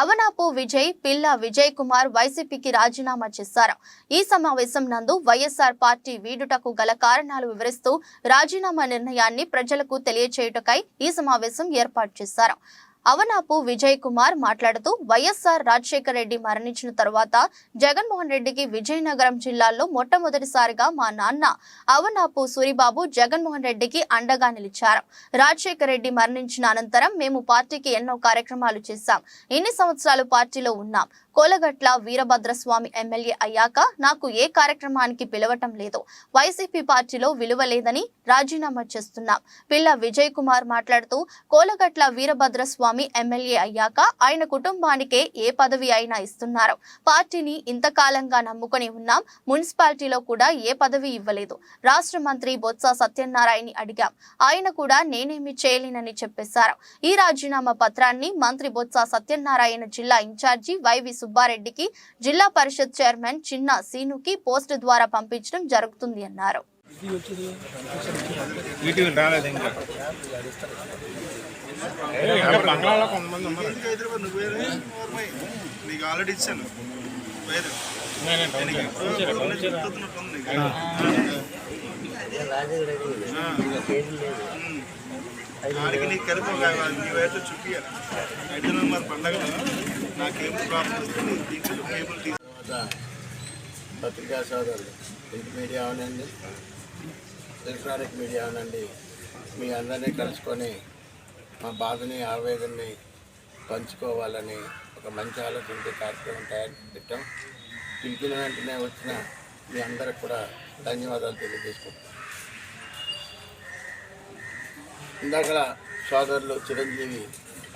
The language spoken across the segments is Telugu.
అవనాపు విజయ్ పిల్ల విజయ్ కుమార్ వైసీపీకి రాజీనామా చేశారు. ఈ సమావేశం నందు వైఎస్ఆర్ పార్టీ వీడుటకు గల కారణాలు వివరిస్తూ రాజీనామా నిర్ణయాన్ని ప్రజలకు తెలియచేయుటకై ఈ సమావేశం ఏర్పాటు చేశారు. అవనాపు విజయ్ కుమార్ మాట్లాడుతూ వైఎస్ఆర్ రాజశేఖర రెడ్డి మరణించిన తర్వాత జగన్మోహన్ రెడ్డికి విజయనగరం జిల్లాలో మొట్టమొదటిసారిగా మా నాన్న అవనాపు సూరిబాబు జగన్మోహన్ రెడ్డికి అండగా నిలిచారు. రాజశేఖర రెడ్డి మరణించిన అనంతరం మేము పార్టీకి ఎన్నో కార్యక్రమాలు చేశాం. ఇన్ని సంవత్సరాలు పార్టీలో ఉన్నాం? కోలగట్ల వీరభద్రస్వామి ఎమ్మెల్యే అయ్యాక నాకు ఏ కార్యక్రమానికి పిలవటం లేదు. వైసీపీ పార్టీలో విలువ లేదని రాజీనామా చేస్తున్నాం. పిల్ల విజయ్ కుమార్ మాట్లాడుతూ కోలగట్ల వీరభద్రస్వామి ఎమ్మెల్యే అయ్యాక ఆయన కుటుంబానికే ఏ పదవి అయినా ఇస్తున్నారు. పార్టీని ఇంతకాలంగా నమ్ముకొని ఉన్నాం. మున్సిపాలిటీలో కూడా ఏ పదవి ఇవ్వలేదు. రాష్ట్ర మంత్రి బొత్స సత్యనారాయణని అడిగాం. ఆయన కూడా నేనేమి చేయలేనని చెప్పేశారు. ఈ రాజీనామా పత్రాన్ని మంత్రి బొత్స సత్యనారాయణ జిల్లా ఇన్ఛార్జి వైవి సుబ్బారెడ్డికి జిల్లా పరిషత్ చైర్మన్ చిన్న సీనుకి పోస్ట్ ద్వారా పంపించడం జరుగుతుంది అన్నారు. నీకు ఆల్రెడీ ఇచ్చాను. ఆడికి నీకు కలిపి ఒక నీ వయసు చూపించాలి హైదరాబాద్ మరి పండగలో నాకేం ప్రాబ్లం వస్తుంది? దీంట్లో కేబుల్ తీసి తర్వాత పత్రికా సోదరులు ప్రింట్ మీడియా అవనండి ఎలక్ట్రానిక్ మీడియా అవనండి మీ అందరినీ కలుసుకొని మా బాధని ఆవేదనని పంచుకోవాలని ఒక మంచి ఆలోచనతో కార్యక్రమం తయారు పెట్టాం. పిలిచిన వెంటనే వచ్చిన మీ అందరికి కూడా ధన్యవాదాలు తెలియజేసుకుంటాం ఇందాక సోదరులు చిరంజీవి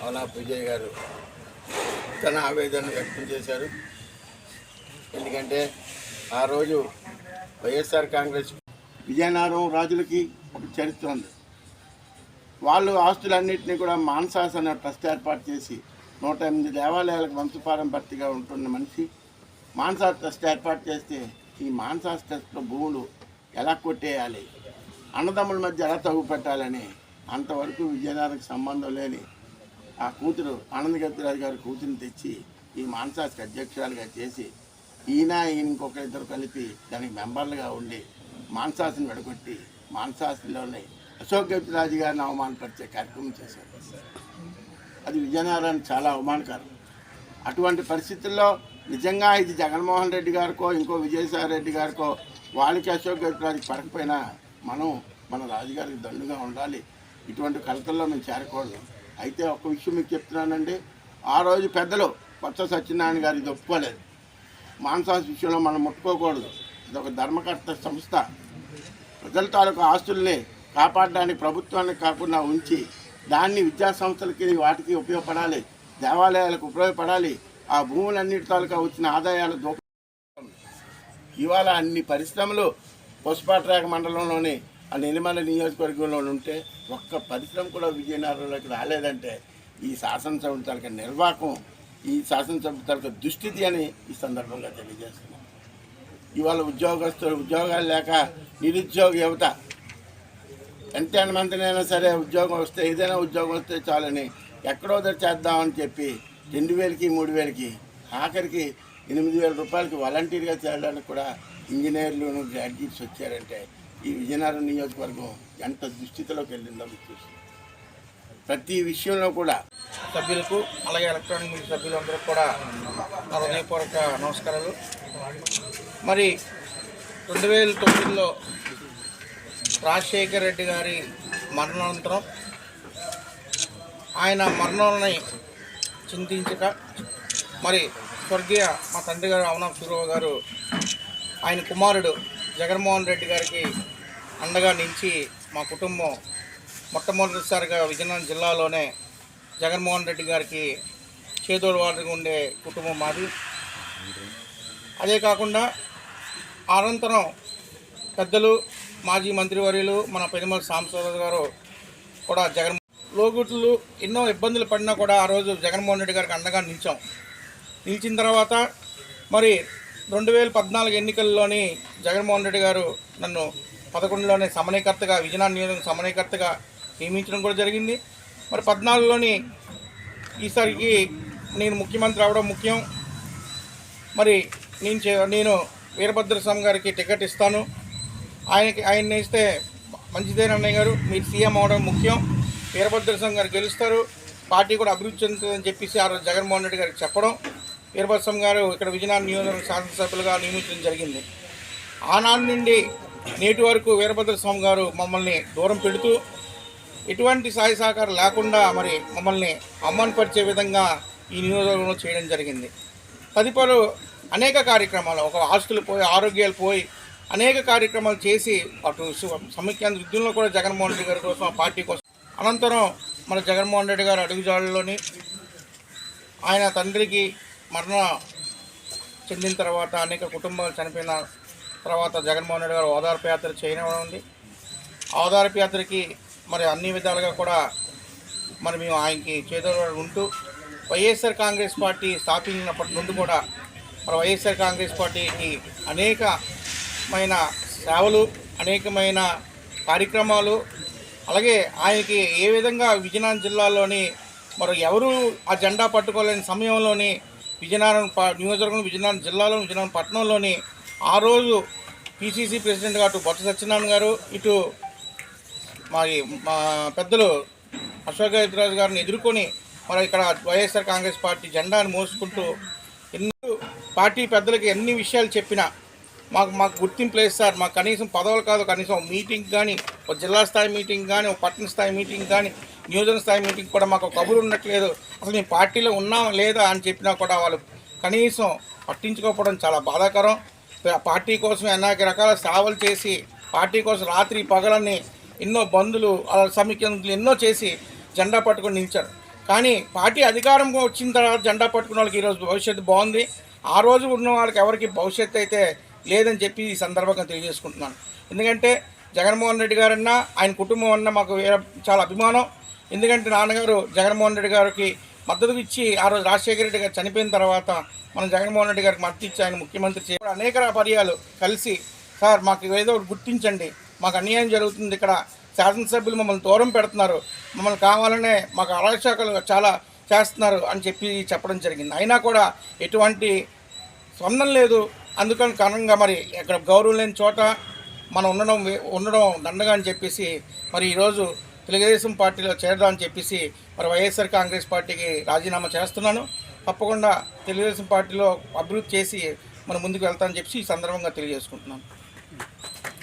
అవునా విజయ్ గారు తన ఆవేదన వ్యక్తం చేశారు. ఎందుకంటే ఆ రోజు వైఎస్ఆర్ కాంగ్రెస్ విజయనగరం రాజులకి ఒక చరిత్ర ఉంది. వాళ్ళు ఆస్తులన్నింటినీ కూడా మాన్సాస్ అనే ట్రస్ట్ ఏర్పాటు చేసి నూట ఎనిమిది దేవాలయాలకు వంశపారంపర్తిగా ఉంటున్న మనిషి మాన్సాస్ ట్రస్ట్ ఏర్పాటు చేస్తే ఈ మాన్సాస్ ట్రస్ట్లో భూములు ఎలా కొట్టేయాలి? అన్నదమ్ముల మధ్య ఎలా తగు పెట్టాలని? అంతవరకు విజయనగరంకి సంబంధం లేని ఆ కూతురు ఆనంద గారి కూతురుని తెచ్చి ఈ మాన్సాస్కి అధ్యక్షురాలుగా చేసి ఈయన ఈయన ఇంకొక ఇద్దరు కలిపి దానికి మెంబర్లుగా ఉండి మాన్సాస్ని విడగొట్టి మాన్సాస్లోనే అశోక్ రాజు గారిని అవమానపరిచే కార్యక్రమం చేశారు. అది విజయనగరానికి చాలా అవమానకరం. అటువంటి పరిస్థితుల్లో నిజంగా ఇది జగన్మోహన్ రెడ్డి గారికో ఇంకో విజయసాయి రెడ్డి గారికో వాళ్ళకి అశోక్ గతిరాజుకి పడకపోయినా మనం మన రాజుగారికి దండుగా ఉండాలి. ఇటువంటి కలతల్లో మేము చేరకూడదు. అయితే ఒక విషయం మీకు చెప్తున్నానండి. ఆ రోజు పెద్దలు కొత్త సత్యనారాయణ గారు ఇది ఒప్పుకోలేదు. మాన్సాస్ విషయంలో మనం ముట్టుకోకూడదు. ఇది ఒక ధర్మకర్త సంస్థ. ప్రజల తాలూకు ఆస్తుల్ని కాపాడడానికి ప్రభుత్వానికి కాకుండా ఉంచి దాన్ని విద్యా సంస్థలకి వాటికి ఉపయోగపడాలి దేవాలయాలకు ఉపయోగపడాలి ఆ భూములన్నిటి తాలూకా వచ్చిన ఆదాయాలు దోప ఇవాళ అన్ని పరిశ్రమలు పుష్పాట్రాక మండలంలోని ఆ నిర్మల నియోజకవర్గంలో ఉంటే ఒక్క పరిశ్రమ కూడా విజయనగరంలోకి రాలేదంటే ఈ శాసనసభ తాలూకా నిర్వాహకం ఈ శాసనసభ తాలూకా దుస్థితి అని ఈ సందర్భంగా తెలియజేస్తున్నాం. ఇవాళ ఉద్యోగస్తులు ఉద్యోగాలు లేక నిరుద్యోగ యువత ఎంత మందినైనా సరే ఉద్యోగం వస్తే ఏదైనా ఉద్యోగం వస్తే చాలని ఎక్కడో దగ్గర చేద్దామని చెప్పి రెండు వేలకి మూడు వేలకి ఆఖరికి ఎనిమిది వేల రూపాయలకి వాలంటీర్గా చేరడానికి కూడా ఇంజనీర్లు గ్రాడ్యుయేట్స్ వచ్చారంటే ఈ విజయనగరం నియోజకవర్గం ఎంత దుస్థితిలోకి వెళ్ళిందో మీకు చూసి ప్రతి విషయంలో కూడా సభ్యులకు అలాగే ఎలక్ట్రానిక్ మీడియా సభ్యులందరూ కూడా నా హృదయపూర్వక నమస్కారాలు. మరి రెండు వేల తొమ్మిదిలో రాజశేఖర్ రెడ్డి గారి మరణానంతరం ఆయన మరణాలని చింతించక మరి స్వర్గీయ మా తండ్రి గారు అవనా సూరవ గారు ఆయన కుమారుడు జగన్మోహన్ రెడ్డి గారికి అండగా నిలిచి మా కుటుంబం మొట్టమొదటిసారిగా విజయనగరం జిల్లాలోనే జగన్మోహన్ రెడ్డి గారికి చేదోడు వారికి ఉండే కుటుంబం మాది. అదే కాకుండా అనంతరం పెద్దలు మాజీ మంత్రివర్యులు మన పెనుమల సాంబశివరావు గారు కూడా జగన్ లోగుట్లు ఎన్నో ఇబ్బందులు పడినా కూడా ఆ రోజు జగన్మోహన్ రెడ్డి గారికి అండగా నిలిచాం. నిలిచిన తర్వాత మరి రెండు వేల పద్నాలుగు ఎన్నికల్లోని జగన్మోహన్ రెడ్డి గారు నన్ను పదకొండులోనే సమన్వయకర్తగా విజయనగరం నియోజకవర్గం సమన్వయకర్తగా నియమించడం కూడా జరిగింది. మరి పద్నాలుగులోని ఈసారికి నేను ముఖ్యమంత్రి అవడం ముఖ్యం. మరి నేను చే- నేను వీరభద్ర స్వామి గారికి టికెట్ ఇస్తాను. ఆయనకి ఆయన ఇస్తే మంచిదేనన్నయ్య గారు. మీరు సీఎం అవడం ముఖ్యం. వీరభద్ర స్వామి గారు గెలుస్తారు. పార్టీ కూడా అభివృద్ధి చెందుతుందని చెప్పేసి ఆ రోజు జగన్మోహన్ రెడ్డి గారికి చెప్పడం. వీరభద్ర స్వామి గారు ఇక్కడ విజయనగరం నియోజకవర్గ శాసనసభ్యులుగా నియమించడం జరిగింది. ఆనాడు నుండి నేటి వరకు వీరభద్ర స్వామి గారు మమ్మల్ని దూరం పెడుతూ ఎటువంటి సహాయ సహకారం లేకుండా మరి మమ్మల్ని అమ్మనిపరిచే విధంగా ఈ నియోజకవర్గంలో చేయడం జరిగింది. తదుపరి అనేక కార్యక్రమాలు ఒక ఆస్తులు పోయి ఆరోగ్యాలు పోయి అనేక కార్యక్రమాలు చేసి అటు సమైక్యాంధ్ర విద్యుల్లో కూడా జగన్మోహన్ రెడ్డి గారి కోసం ఆ పార్టీ కోసం. అనంతరం మన జగన్మోహన్ రెడ్డి గారు అడుగుజాడలోని ఆయన తండ్రికి మరణ చెందిన తర్వాత అనేక కుటుంబాలు చనిపోయిన తర్వాత జగన్మోహన్ రెడ్డి గారు ఓదార్పు యాత్ర చేయడం ఉంది. ఓదార్పు యాత్రకి మరి అన్ని విధాలుగా కూడా మరి మేము ఆయనకి చేదోడు ఉంటూ వైఎస్ఆర్ కాంగ్రెస్ పార్టీ స్థాపించినప్పటి నుండి కూడా మరి వైఎస్ఆర్ కాంగ్రెస్ పార్టీకి అనేకమైన సేవలు అనేకమైన కార్యక్రమాలు అలాగే ఆయనకి ఏ విధంగా విజయనగరం జిల్లాలోని మరి ఎవరు ఆ జెండా పట్టుకోలేని సమయంలోని విజయనగరం నియోజకవర్గం విజయనగరం జిల్లాలో విజయనగరం పట్టణంలోని ఆ రోజు పిసిసి ప్రెసిడెంట్గా అటు బొత్స సత్యనారాయణ గారు ఇటు మరి మా పెద్దలు అశోక్ రాజు గారిని ఎదుర్కొని మరి ఇక్కడ వైఎస్ఆర్ కాంగ్రెస్ పార్టీ జెండాను మోసుకుంటూ ఎన్నో పార్టీ పెద్దలకి ఎన్ని విషయాలు చెప్పినా మాకు మాకు గుర్తింపు లేదు సార్. మాకు కనీసం పదవులు కాదు కనీసం మీటింగ్ కానీ ఒక జిల్లా స్థాయి మీటింగ్ కానీ ఒక పట్టణ స్థాయి మీటింగ్ కానీ నియోజక స్థాయి మీటింగ్ కూడా మాకు కబురు ఉండట్లేదు. అసలు మేము పార్టీలో ఉన్నాం లేదా అని చెప్పినా కూడా వాళ్ళు కనీసం పట్టించుకోకపోవడం చాలా బాధాకరం. పార్టీ కోసం అనేక రకాల సేవలు చేసి పార్టీ కోసం రాత్రి పగలని ఎన్నో బంధులు అలా సమీక్షలు ఎన్నో చేసి జెండా పట్టుకొని నిలిచారు. కానీ పార్టీ అధికారం వచ్చిన తర్వాత జెండా పట్టుకున్న వాళ్ళకి ఈరోజు భవిష్యత్తు బాగుంది. ఆ రోజు ఉన్న వాళ్ళకి ఎవరికి భవిష్యత్తు అయితే లేదని చెప్పి ఈ సందర్భంగా తెలియజేసుకుంటున్నాను. ఎందుకంటే జగన్మోహన్ రెడ్డి గారన్నా ఆయన కుటుంబం అన్నా మాకు చాలా అభిమానం. ఎందుకంటే నాన్నగారు జగన్మోహన్ రెడ్డి గారికి మద్దతు ఇచ్చి ఆ రోజు రాజశేఖర రెడ్డి గారు చనిపోయిన తర్వాత మనం జగన్మోహన్ రెడ్డి గారికి మద్దతు ఇచ్చి ఆయన ముఖ్యమంత్రి చేయ అనేక పర్యాలు కలిసి సార్ మాకు ఏదో ఒకటి గుర్తించండి. మాకు అన్యాయం జరుగుతుంది ఇక్కడ. శాసనసభ్యులు మమ్మల్ని దూరం పెడుతున్నారు. మమ్మల్ని కావాలనే మాకు అరాచకాలు చాలా చేస్తున్నారు అని చెప్పి చెప్పడం జరిగింది. అయినా కూడా ఎటువంటి స్పందన లేదు. అందుకని కారణంగా మరి ఇక్కడ గౌరవం లేని చోట మనం ఉండడం ఉండడం దండగా అని చెప్పేసి మరి ఈరోజు తెలుగుదేశం పార్టీలో చేరదామని చెప్పేసి మరి వైఎస్ఆర్ కాంగ్రెస్ పార్టీకి రాజీనామా చేస్తున్నాను. తప్పకుండా తెలుగుదేశం పార్టీలో అభివృద్ధి చేసి మనం ముందుకు వెళ్తామని చెప్పి ఈ సందర్భంగా తెలియజేసుకుంటున్నాను.